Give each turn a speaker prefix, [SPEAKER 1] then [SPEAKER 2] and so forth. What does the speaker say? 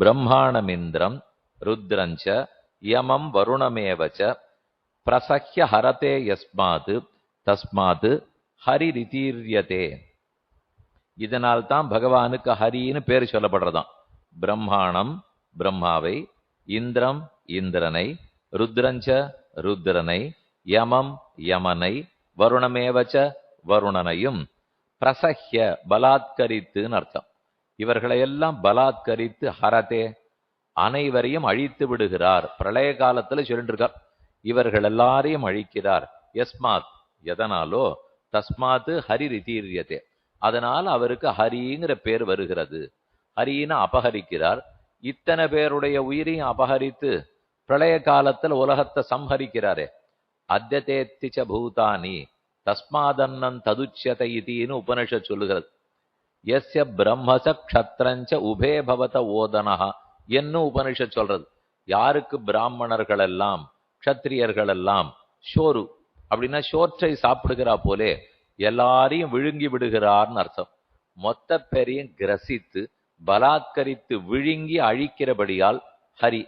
[SPEAKER 1] பிரம்மாணமிந்திரம் ருத்ரஞ்ச யமம் வருணமேவச்ச பிரசஹ்ய ஹரதே யஸ்மாது தஸ்மாது ஹரிரிதீரியதே இதனால் தான் பகவானுக்கு ஹரின்னு பேர் சொல்லப்படுறதாம். பிரம்மாணம் பிரம்மாவை இந்திரம் இந்திரனை ருத்ரஞ்ச ருத்ரனை யமம் யமனை வருணமேவச்ச வருணனையும் பிரசஹ்ய பலாத்கரித்துன்னு அர்த்தம். இவர்களையெல்லாம் பலாத்கரித்து ஹரதே அனைவரையும் அழித்து விடுகிறார். பிரளய காலத்துல சொல்லிருக்கார். இவர்கள் எல்லாரையும் அழிக்கிறார். எஸ்மாத் எதனாலோ? தஸ்மாத்து ஹரி ரிதீரியதே அதனால் அவருக்கு ஹரிங்கிற பேர் வருகிறது. ஹரின்னு அபகரிக்கிறார். இத்தனை பேருடைய உயிரையும் அபகரித்து பிரளய காலத்துல உலகத்தை சம்ஹரிக்கிறாரே. அத்தியதேத்திச்ச பூதானி தஸ்மாதன்னன் ததுச்சதை இதின்னு உபனிஷ சொல்லுகிறது. எஸ்ய பிரம்மச க்ஷத்ரஞ்ச உபே பவத ஓதனஹா என்னும் உபனிஷத் சொல்றது. யாருக்கு பிராமணர்கள் எல்லாம் க்ஷத்திரியர்கள் எல்லாம் ஷோரு அப்படின்னா ஷோற்றை சாப்பிடுகிறா போலே எல்லாரையும் விழுங்கி விடுகிறார்னு அர்த்தம். மொத்த பேரையும் கிரசித்து பலாத்கரித்து விழுங்கி அழிக்கிறபடியால் ஹரி